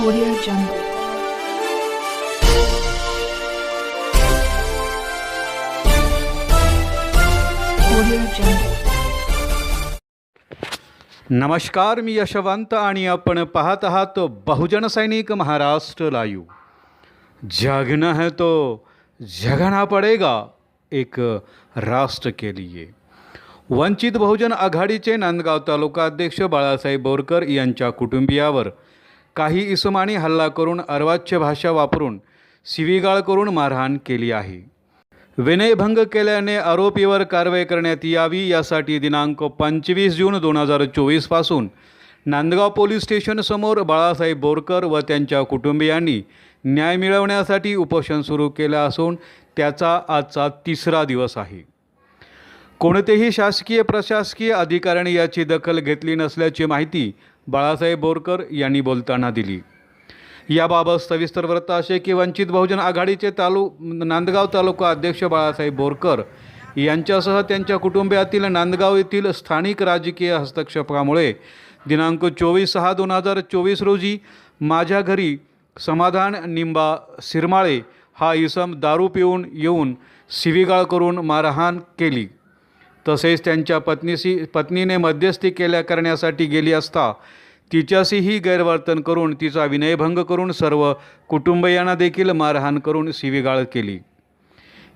Audio Jungle. नमस्कार मी यशवंत आणि आपण पाहत आहात बहुजन सैनिक महाराष्ट्र लाईव्ह. जगना है तो जगना पडेगा एक राष्ट्र के लिए. वंचित बहुजन आघाडीचे नांदगाव तालुका अध्यक्ष बाळासाहेब बोरकर यांच्या कुटुंबियावर काही इसमानी हल्ला करून अर्वाच्य भाषा वापरून शिवीगाळ करून मारहाण केली आहे. विनयभंग केल्याने आरोपीवर कारवाई करण्यात यावी यासाठी दिनांक पंचवीस जून दोन हजार चोवीसपासून नांदगाव पोलीस स्टेशनसमोर बाळासाहेब बोरकर व त्यांच्या कुटुंबियांनी न्याय मिळवण्यासाठी उपोषण सुरू केलं असून त्याचा आजचा तिसरा दिवस आहे. कोणतेही शासकीय प्रशासकीय अधिकाऱ्याने याची दखल घेतली नसल्याची माहिती बाळासाहेब बोरकर यांनी बोलताना दिली. याबाबत सविस्तर वृत्त असे की वंचित बहुजन आघाडीचे तालु नांदगाव तालुका अध्यक्ष बाळासाहेब बोरकर यांच्यासह त्यांच्या कुटुंबियातील नांदगाव येथील स्थानिक राजकीय हस्तक्षेपामुळे दिनांक चोवीस सहा दोन हजार चोवीस रोजी माझ्या घरी समाधान निंबा सिरमाळे हा इसम दारू पिऊन येऊन शिवीगाळ करून मारहाण केली. तसेच त्यांच्या पत्नीशी पत्नीने मध्यस्थी केल्या करण्यासाठी गेली असता तिच्याशीही गैरवर्तन करून तिचा विनयभंग करून सर्व कुटुंबियांना देखील मारहाण करून शिवीगाळ केली.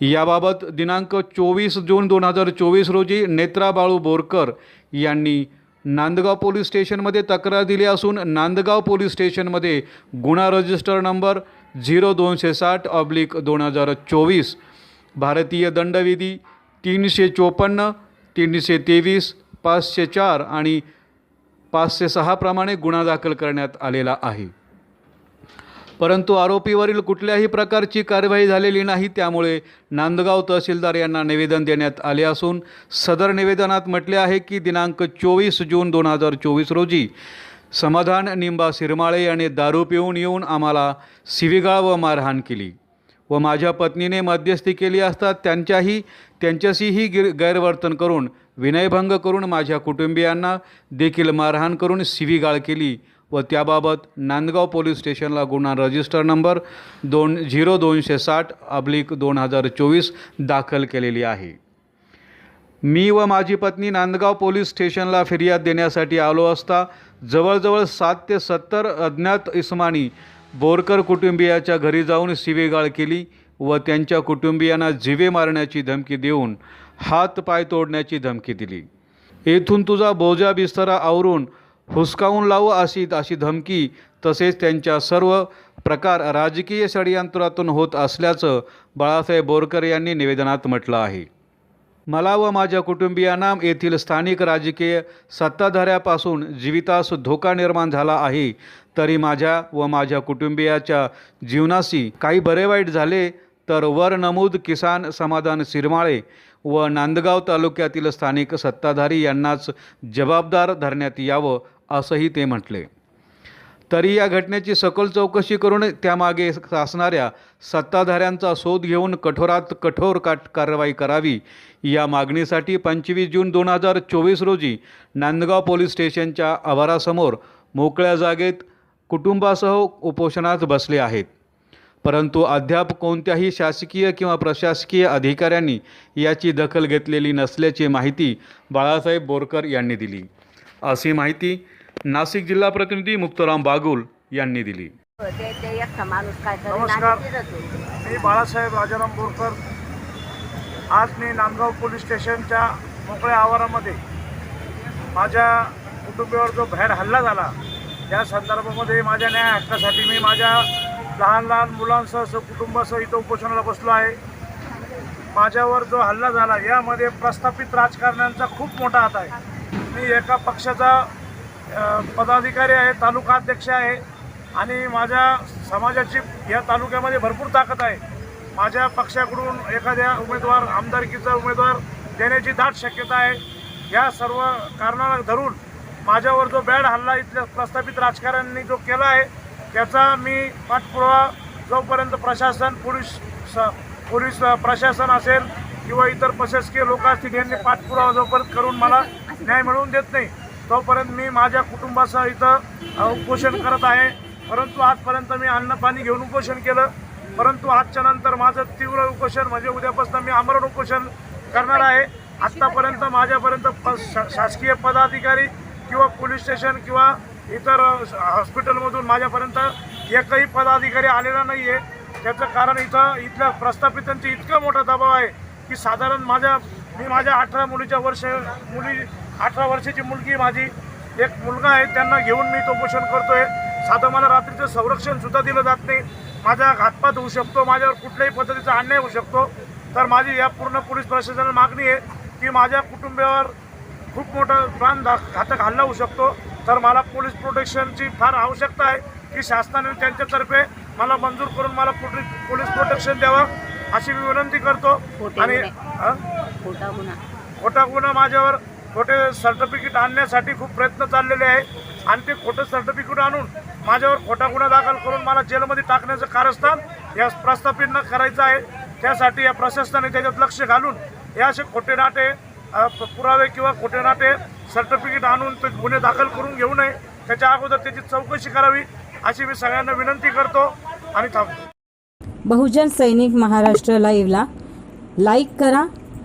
याबाबत दिनांक चोवीस जून दोन हजार चोवीस रोजी नेत्रा बाळू बोरकर यांनी नांदगाव पोलीस स्टेशनमध्ये तक्रार दिली असून नांदगाव पोलीस स्टेशनमध्ये गुन्हा रजिस्टर नंबर झिरो दोनशे साठ ऑब्लिक दोन हजार चोवीस भारतीय दंडविधी तीनशे चोपन्न तीनशे तेवीस पाचशे चार आणि पाचशे सहाप्रमाणे गुन्हा दाखल करण्यात आलेला आहे. परंतु आरोपीवरील कुठल्याही प्रकारची कारवाई झालेली नाही त्यामुळे नांदगाव तहसीलदार यांना निवेदन देण्यात आले असून सदर निवेदनात म्हटले आहे की दिनांक चोवीस जून दोन हजार चोवीस रोजी समाधान निंबा सिरमाळे याने दारू पिऊन येऊन आम्हाला सिविगाळ व मारहाण केली. व माझ्या पत्नीने मध्यस्थी केली असता त्यांच्याही त्यांच्याशीही गिर गैरवर्तन करून विनयभंग करून माझ्या कुटुंबियांना देखील मारहाण करून शिवीगाळ केली व त्याबाबत नांदगाव पोलीस स्टेशनला गुन्हा रजिस्टर नंबर दोन झिरो दोनशे साठ अब्लिक दोन हजार चोवीस दाखल केलेली आहे. मी व माझी पत्नी नांदगाव पोलीस स्टेशनला फिर्याद देण्यासाठी आलो असता जवळजवळ सात ते सत्तर अज्ञात इस्मानी बोरकर कुटुंबियाच्या घरी जाऊन शिवेगाळ केली व त्यांच्या कुटुंबियांना जिवे मारण्याची धमकी देऊन हात पाय तोडण्याची धमकी दिली. येथून तुझा बोजा बिस्तरा आवरून हुसकावून लावू अशी अशी धमकी तसेच त्यांच्या सर्व प्रकार राजकीय षडयंत्रातून होत असल्याचं बाळासाहेब बोरकर यांनी निवेदनात म्हटलं आहे. मला व माझ्या कुटुंबियांना येथील स्थानिक राजकीय सत्ताधाऱ्यापासून जीवितास धोका निर्माण झाला आहे. तरी माझ्या व माझ्या कुटुंबियाच्या जीवनाशी काही बरे वाईट झाले तर वर नमूद किसान समाधान सिरमाळे व नांदगाव तालुक्यातील स्थानिक सत्ताधारी यांनाच जबाबदार धरण्यात यावं असंही ते म्हटले. तरी या घटनेची सखोल चौकशी करून त्यामागे असणाऱ्या सत्ताधाऱ्यांचा शोध घेऊन कठोरात कठोर काट कारवाई करावी. या मागणीसाठी पंचवीस जून दोन हजार चोवीस रोजी नांदगाव पोलीस स्टेशनच्या आवारासमोर मोकळ्या जागेत कुटुंबासह उपोषणात बसले आहेत. परंतु अद्याप कोणत्याही शासकीय किंवा प्रशासकीय अधिकाऱ्यांनी याची दखल घेतलेली नसल्याची माहिती बाळासाहेब बोरकर यांनी दिली. अशी माहिती नाशिक जिल्हा प्रतिनिधी मुक्तराम बागुल यांनी दिली. नमस्कार. मी बाळासाहेब राजाराम बोरकर आज मी नांदगाव पोलीस स्टेशनच्या मोकळ्या आवारामध्ये माझ्या कुटुंबियावर जो भॅड हल्ला झाला या संदर्भामध्ये माझ्या न्याय हक्कासाठी मी माझ्या लहान लहान मुलांसह स- कुटुंबासह इथं उपोषणाला बसलो आहे. माझ्यावर जो हल्ला झाला यामध्ये प्रस्थापित राजकारण्यांचा खूप मोठा हात आहे. मी एका पक्षाचा पदाधिकारी आहे तालुका अध्यक्ष आहे आणि माझ्या समाजाची या तालुक्यामध्ये भरपूर ताकद आहे. माझ्या पक्षाकडून एखाद्या उमेदवार आमदारकीचा उमेदवार देण्याची दाट शक्यता आहे. या सर्व कारणाला धरून माझ्यावर जो बॅड हल्ला इथल्या प्रस्थापित राजकारण्यांनी जो केला आहे त्याचा मी पाठपुरावा जोपर्यंत प्रशासन पोलीस स पोलीस प्रशासन असेल किंवा इतर प्रशासकीय लोक असतील यांनी पाठपुरावा जोपर्यंत करून मला न्याय मिळवून देत नाही तोपर्यंत मी माझ्या कुटुंबासह इथं उपोषण करत आहे. परंतु आजपर्यंत मी अन्न पाणी घेऊन उपोषण केलं. परंतु आजच्या नंतर माझं तीव्र उपोषण म्हणजे उद्यापासून मी आमरण उपोषण करणार आहे. आत्तापर्यंत माझ्यापर्यंत प शा- शासकीय पदाधिकारी किंवा पोलीस स्टेशन किंवा इतर हॉस्पिटलमधून माझ्यापर्यंत एकही पदाधिकारी आलेला नाही आहे त्याचं कारण इथं इथल्या प्रस्थापितांचे इतका मोठा दबाव आहे की साधारण माझ्या मी माझ्या अठरा मुलीच्या वर्ष मुली अठरा वर्षाची मुलगी माझी. एक मुलगा आहे त्यांना घेऊन मी तो पोषण करतोय. साधं मला रात्रीचं संरक्षण सुद्धा दिलं जात नाही. माझा घातपात होऊ शकतो माझ्यावर कुठल्याही पद्धतीचा अन्याय होऊ शकतो. तर माझी या पूर्ण पोलीस प्रशासनाला मागणी आहे की माझ्या कुटुंबावर खूप मोठा प्राण घातक हल्ला होऊ शकतो. तर मला पोलीस प्रोटेक्शनची फार आवश्यकता आहे की शासनाने त्यांच्यातर्फे मला मंजूर करून मला पोलीस पोलीस प्रोटेक्शन द्यावं अशी मी विनंती करतो. आणि? खोटा गुन्हा. खोटा गुन्हा माझ्यावर खोटे सर्टिफिकेट आणण्यासाठी खूप प्रयत्न चाललेले आहे. आणि ते खोटं सर्टिफिकेट आणून माझ्यावर खोटा गुन्हा दाखल करून मला जेलमध्ये टाकण्याचं कारस्थान या प्रस्थापित करायचं आहे. त्यासाठी या प्रशासनाने त्याच्यात लक्ष घालून हे असे खोटे नाटे पुरावे किंवा खोटे नाटे सर्टिफिकेट आणून ते गुन्हे दाखल करून घेऊ नये. त्याच्या अगोदर त्याची चौकशी करावी अशी मी सगळ्यांना विनंती करतो आणि थांबतो. बहुजन सैनिक महाराष्ट्र लाईव्हला लाईक करा.